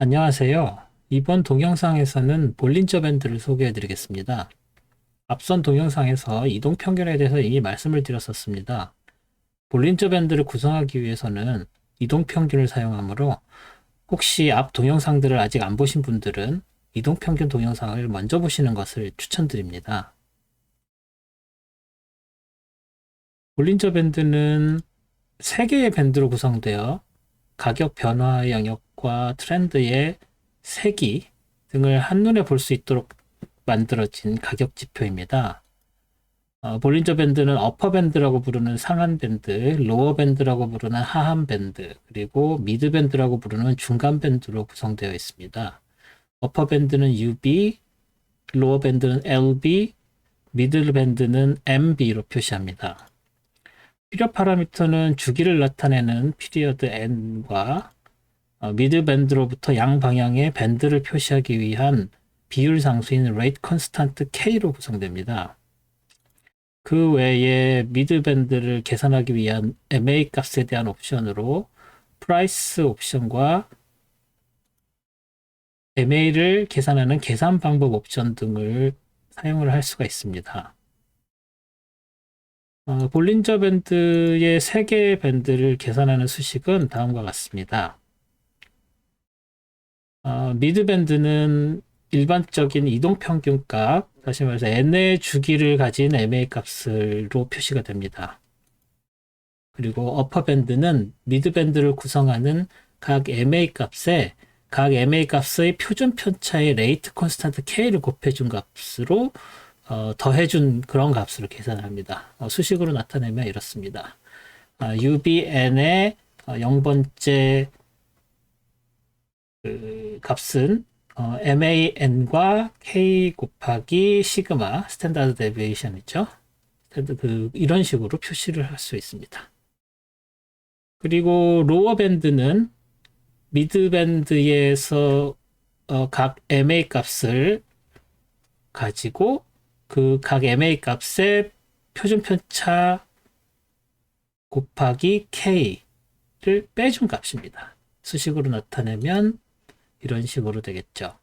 안녕하세요. 이번 동영상에서는 볼린저 밴드를 소개해 드리겠습니다. 앞선 동영상에서 이동 평균에 대해서 이미 말씀을 드렸었습니다. 볼린저 밴드를 구성하기 위해서는 이동 평균을 사용하므로 혹시 앞 동영상들을 아직 안 보신 분들은 이동 평균 동영상을 먼저 보시는 것을 추천드립니다. 볼린저 밴드는 3개의 밴드로 구성되어 가격 변화의 영역 과 트렌드의 세기 등을 한눈에 볼 수 있도록 만들어진 가격 지표입니다. 어, 볼린저 밴드는 어퍼 밴드라고 부르는 상한 밴드, 로어 밴드라고 부르는 하한 밴드, 그리고 미드 밴드라고 부르는 중간 밴드로 구성되어 있습니다. 어퍼 밴드는 UB, 로어 밴드는 LB, 미들 밴드는 MB로 표시합니다. 필요 파라미터는 주기를 나타내는 피리어드 n과 어, 미드 밴드로부터 양 방향의 밴드를 표시하기 위한 비율 상수인 rate constant k로 구성됩니다. 그 외에 미드 밴드를 계산하기 위한 MA 값에 대한 옵션으로 price 옵션과 MA를 계산하는 계산 방법 옵션 등을 사용을 할 수가 있습니다. 어, 볼린저 밴드의 3개의 밴드를 계산하는 수식은 다음과 같습니다. 어, 미드 밴드는 일반적인 이동 평균 값, 다시 말해서 n의 주기를 가진 MA 값으로 표시가 됩니다. 그리고 어퍼 밴드는 미드 밴드를 구성하는 각 MA 값에 각 MA 값의 표준 편차의 레이트 콘스탄트 K를 곱해준 값으로 어, 더해준 그런 값으로 계산합니다. 어, 수식으로 나타내면 이렇습니다. 어, UBN의 0번째 그 값은 MAN과 K 곱하기 시그마 스탠다드 데비에이션 있죠? 그 이런 식으로 표시를 할 수 있습니다. 그리고 로어 밴드는 미드 밴드에서 각 MA 값을 가지고 그 각 MA 값의 표준 편차 곱하기 K를 빼준 값입니다. 수식으로 나타내면 이런 식으로 되겠죠.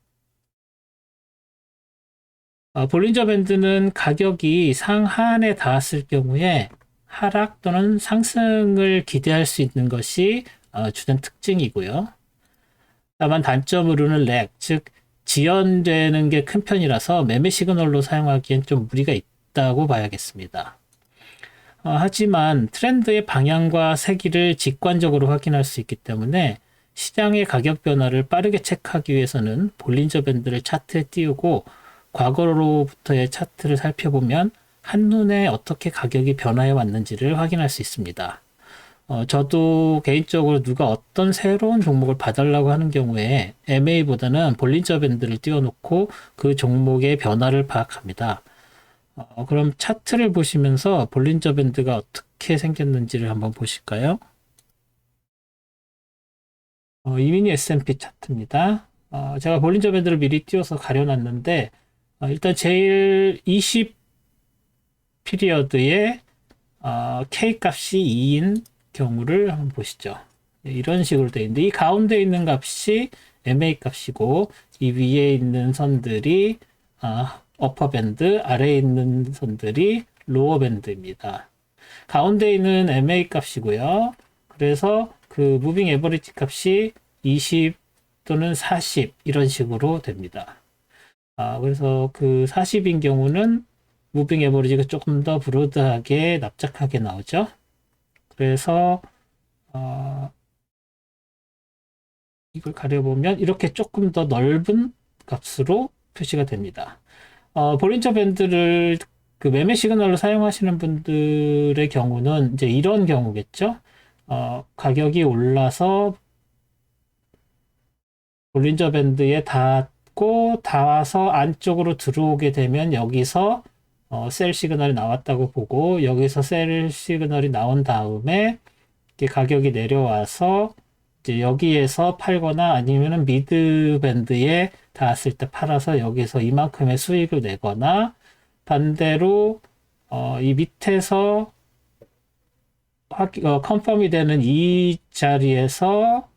어, 볼린저 밴드는 가격이 상한에 닿았을 경우에 하락 또는 상승을 기대할 수 있는 것이 어, 주된 특징이고요. 다만 단점으로는 렉, 즉 지연되는 게 큰 편이라서 매매 시그널로 사용하기엔 좀 무리가 있다고 봐야겠습니다. 어, 하지만 트렌드의 방향과 세기를 직관적으로 확인할 수 있기 때문에 시장의 가격 변화를 빠르게 체크하기 위해서는 볼린저 밴드를 차트에 띄우고 과거로부터의 차트를 살펴보면 한눈에 어떻게 가격이 변화해 왔는지를 확인할 수 있습니다. 어, 저도 개인적으로 누가 어떤 새로운 종목을 봐달라고 하는 경우에 MA보다는 볼린저 밴드를 띄워놓고 그 종목의 변화를 파악합니다. 어, 그럼 차트를 보시면서 볼린저 밴드가 어떻게 생겼는지를 한번 보실까요? 어, 이미니 S&P 차트입니다. 어, 제가 볼린저 밴드를 미리 띄워서 가려놨는데 어, 일단 제일 20 피리어드에 어, K 값이 2인 경우를 한번 보시죠. 예, 이런 식으로 되어 있는데 이 가운데 있는 값이 MA 값이고 이 위에 있는 선들이 아, 어퍼 밴드, 아래에 있는 선들이 로어 밴드입니다. 가운데 있는 MA 값이고요. 그래서 그 무빙 에버리지 값이 20 또는 40 이런 식으로 됩니다. 아, 그래서 그 40인 경우는 무빙 에버리지가 조금 더 브로드하게 납작하게 나오죠. 그래서 어, 이걸 가려보면 이렇게 조금 더 넓은 값으로 표시가 됩니다. 어, 볼린저 밴드를 그 매매 시그널로 사용하시는 분들의 경우는 이제 이런 경우겠죠. 어, 가격이 올라서 볼린저 밴드에 닿고 닿아서 안쪽으로 들어오게 되면 여기서 어, 셀 시그널이 나왔다고 보고 여기서 셀 시그널이 나온 다음에 가격이 내려와서 이제 여기에서 팔거나 아니면은 미드 밴드에 닿았을 때 팔아서 여기서 이만큼의 수익을 내거나 반대로 어, 이 밑에서 확, 어, 컨펌이 되는 이 자리에서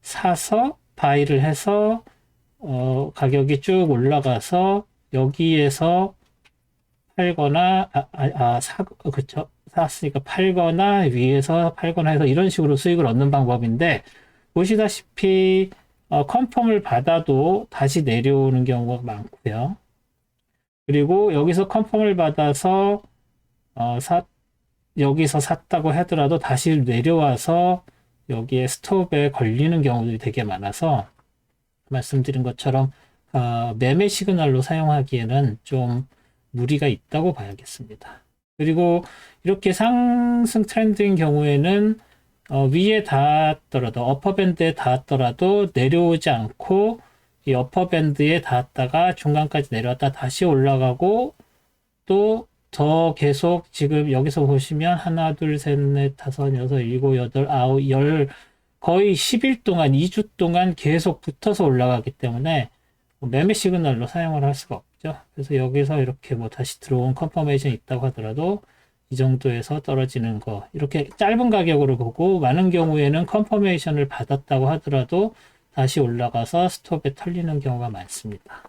사서 바이를 해서 어, 가격이 쭉 올라가서 여기에서 팔거나 아, 아, 아 그쵸 샀으니까 팔거나 위에서 팔거나 해서 이런 식으로 수익을 얻는 방법인데 보시다시피 어, 컨펌을 받아도 다시 내려오는 경우가 많고요. 그리고 여기서 컨펌을 받아서 어, 사, 여기서 샀다고 하더라도 다시 내려와서 여기에 스톱에 걸리는 경우들이 되게 많아서 말씀드린 것처럼 어, 매매 시그널로 사용하기에는 좀 무리가 있다고 봐야겠습니다. 그리고 이렇게 상승 트렌드인 경우에는 어, 위에 닿았더라도 어퍼밴드에 닿았더라도 내려오지 않고 이 어퍼밴드에 닿았다가 중간까지 내려왔다 다시 올라가고 또 더 계속 지금 여기서 보시면 하나 둘 셋 넷 다섯 여섯 일곱 여덟 아홉 열 거의 10일 동안 2주 동안 계속 붙어서 올라가기 때문에 매매 시그널로 사용을 할 수가 없죠. 그래서 여기서 이렇게 뭐 다시 들어온 컨퍼메이션 있다고 하더라도 이 정도에서 떨어지는 거 이렇게 짧은 가격으로 보고 많은 경우에는 컨퍼메이션을 받았다고 하더라도 다시 올라가서 스톱에 털리는 경우가 많습니다.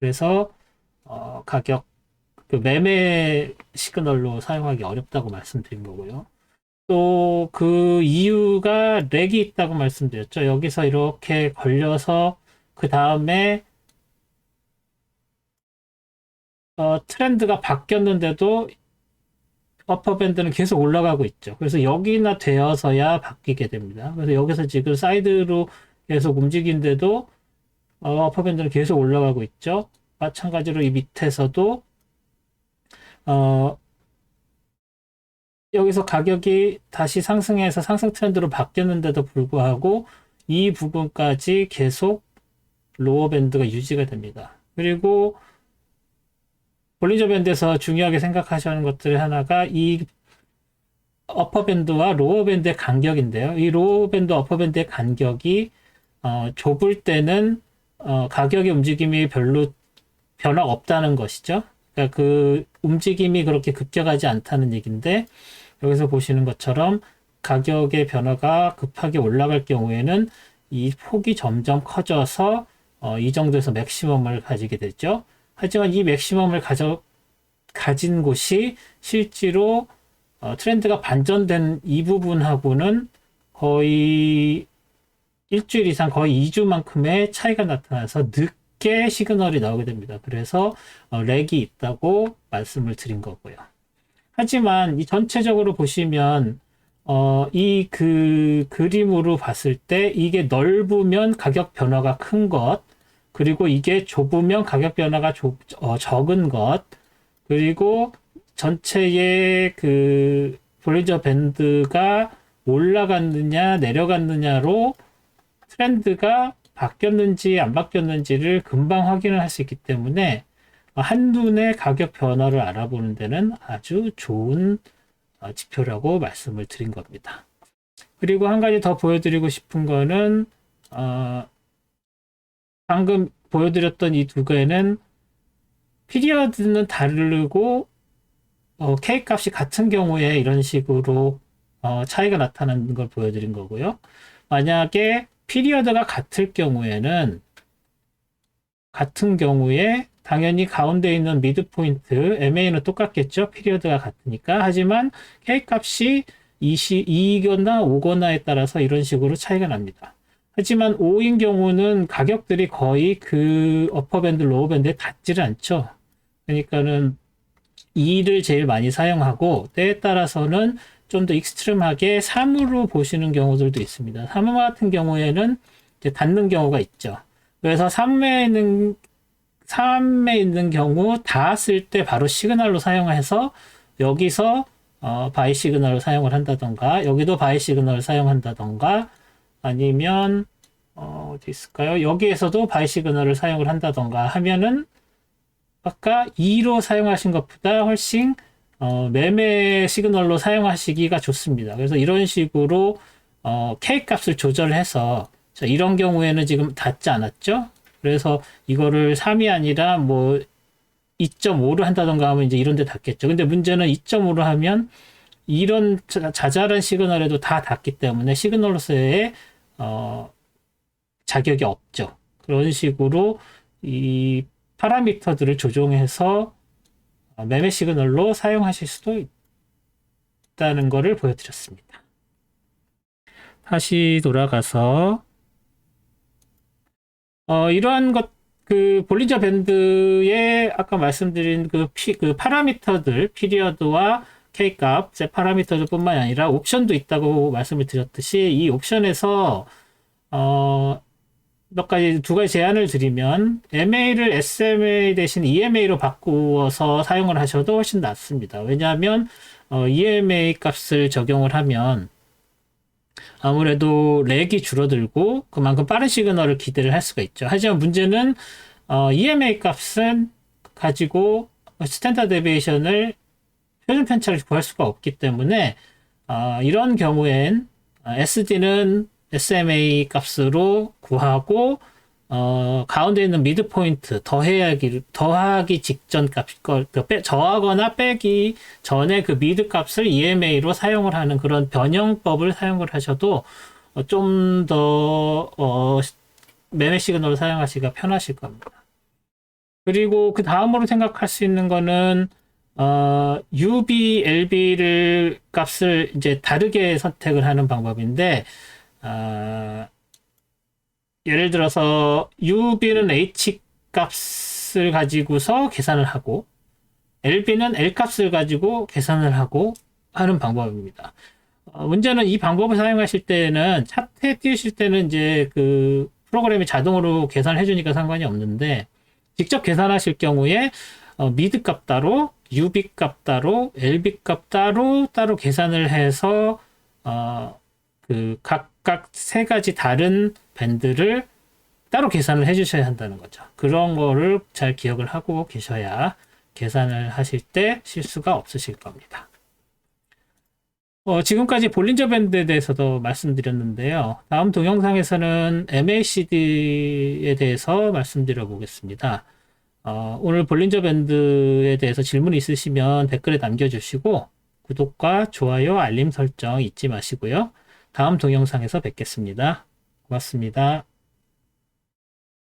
그래서 어, 가격 그 매매 시그널로 사용하기 어렵다고 말씀드린 거고요. 또 그 이유가 렉이 있다고 말씀드렸죠. 여기서 이렇게 걸려서 그 다음에 어, 트렌드가 바뀌었는데도 어퍼밴드는 계속 올라가고 있죠. 그래서 여기나 되어서야 바뀌게 됩니다. 그래서 여기서 지금 사이드로 계속 움직인데도 어, 어퍼밴드는 계속 올라가고 있죠. 마찬가지로 이 밑에서도 어, 여기서 가격이 다시 상승해서 상승 트렌드로 바뀌었는데도 불구하고 이 부분까지 계속 로어 밴드가 유지가 됩니다. 그리고 볼리저 밴드에서 중요하게 생각하셔야 하는 것들 하나가 이 어퍼 밴드와 로어 밴드의 간격인데요. 이 로어 밴드, 어퍼 밴드의 간격이 어, 좁을 때는 어, 가격의 움직임이 별로 변화가 없다는 것이죠. 그러니까 그 움직임이 그렇게 급격하지 않다는 얘기인데 여기서 보시는 것처럼 가격의 변화가 급하게 올라갈 경우에는 이 폭이 점점 커져서 어, 이 정도에서 맥시멈을 가지게 되죠. 하지만 이 맥시멈을 가져, 가진 곳이 실제로 어, 트렌드가 반전된 이 부분하고는 거의 일주일 이상 거의 2주만큼의 차이가 나타나서 늦게 시그널이 나오게 됩니다. 그래서 어, 렉이 있다고 말씀을 드린 거고요. 하지만 이 전체적으로 보시면 어, 이 그 그림으로 봤을 때 이게 넓으면 가격 변화가 큰 것, 그리고 이게 좁으면 가격 변화가 좁, 어, 적은 것, 그리고 전체의 그 볼리저 밴드가 올라갔느냐, 내려갔느냐로 트렌드가 바뀌었는지 안 바뀌었는지를 금방 확인을 할 수 있기 때문에 한눈에 가격 변화를 알아보는 데는 아주 좋은 어, 지표라고 말씀을 드린 겁니다. 그리고 한 가지 더 보여드리고 싶은 거는 어, 방금 보여드렸던 이 두 개는 피리어드는 다르고 어, K 값이 같은 경우에 이런 식으로 어, 차이가 나타나는 걸 보여드린 거고요. 만약에 피리어드가 같을 경우에는 같은 경우에 당연히 가운데 있는 미드 포인트 MA는 똑같겠죠. 피리어드가 같으니까. 하지만 K 값이 20, 2거나 5거나에 따라서 이런 식으로 차이가 납니다. 하지만 5인 경우는 가격들이 거의 그 어퍼밴드, 로어밴드에 닿지를 않죠. 그러니까는 2를 제일 많이 사용하고 때에 따라서는 좀 더 익스트림하게 3으로 보시는 경우들도 있습니다. 3 같은 경우에는 이제 닿는 경우가 있죠. 그래서 3에 있는 3에 있는 경우 닿았을 때 바로 시그널로 사용해서 여기서 어, 바이 시그널을 사용을 한다던가 여기도 바이 시그널을 사용한다던가 아니면 어, 어디 있을까요? 여기에서도 바이 시그널을 사용을 한다던가 하면은 아까 2로 사용하신 것보다 훨씬 어, 매매 시그널로 사용하시기가 좋습니다. 그래서 이런 식으로 어, K 값을 조절해서 자, 이런 경우에는 지금 닿지 않았죠? 그래서 이거를 3이 아니라 뭐 2.5로 한다던가 하면 이제 이런 데 닿겠죠. 근데 문제는 2.5로 하면 이런 자잘한 시그널에도 다 닿기 때문에 시그널로서의 어, 자격이 없죠. 그런 식으로 이 파라미터들을 조정해서 어, 매매 시그널로 사용하실 수도 있다는 것을 보여드렸습니다. 다시 돌아가서 어, 이러한 것, 그 볼린저 밴드의 아까 말씀드린 그, 피, 그 파라미터들, 피리어드와 K값, 제 파라미터들뿐만 아니라 옵션도 있다고 말씀을 드렸듯이 이 옵션에서 어, 몇 가지 두 가지 제안을 드리면 MA를 SMA 대신 EMA로 바꾸어서 사용을 하셔도 훨씬 낫습니다. 왜냐하면 어, EMA 값을 적용을 하면 아무래도 렉이 줄어들고 그만큼 빠른 시그널을 기대를 할 수가 있죠. 하지만 문제는 어, EMA 값은 가지고 스탠다드 데비에이션을 표준 편차를 구할 수가 없기 때문에 어, 이런 경우엔 어, SD는 SMA 값으로 구하고 어, 가운데 있는 미드 포인트 더해하기 더하기 직전 값걸 빼, 더하거나 빼기 전에 그 미드 값을 EMA로 사용을 하는 그런 변형법을 사용을 하셔도 어, 좀더 어, 매매 시그널을 사용하시기가 편하실 겁니다. 그리고 그 다음으로 생각할 수 있는 거는 어, UB, LB를 값을 이제 다르게 선택을 하는 방법인데 어, 예를 들어서 UB는 H 값을 가지고서 계산을 하고 LB는 L 값을 가지고 계산을 하고 하는 방법입니다. 어, 문제는 이 방법을 사용하실 때는 차트에 띄우실 때는 이제 그 프로그램이 자동으로 계산을 해주니까 상관이 없는데 직접 계산하실 경우에 어, 미드 값 따로, UB 값 따로, LB 값 따로 따로 계산을 해서 어, 그 각각 세 가지 다른 밴드를 따로 계산을 해 주셔야 한다는 거죠. 그런 거를 잘 기억을 하고 계셔야 계산을 하실 때 실수가 없으실 겁니다. 어, 지금까지 볼린저 밴드에 대해서도 말씀드렸는데요. 다음 동영상에서는 MACD에 대해서 말씀드려 보겠습니다. 어, 오늘 볼린저 밴드에 대해서 질문 있으시면 댓글에 남겨주시고 구독과 좋아요, 알림 설정 잊지 마시고요. 다음 동영상에서 뵙겠습니다. 고맙습니다.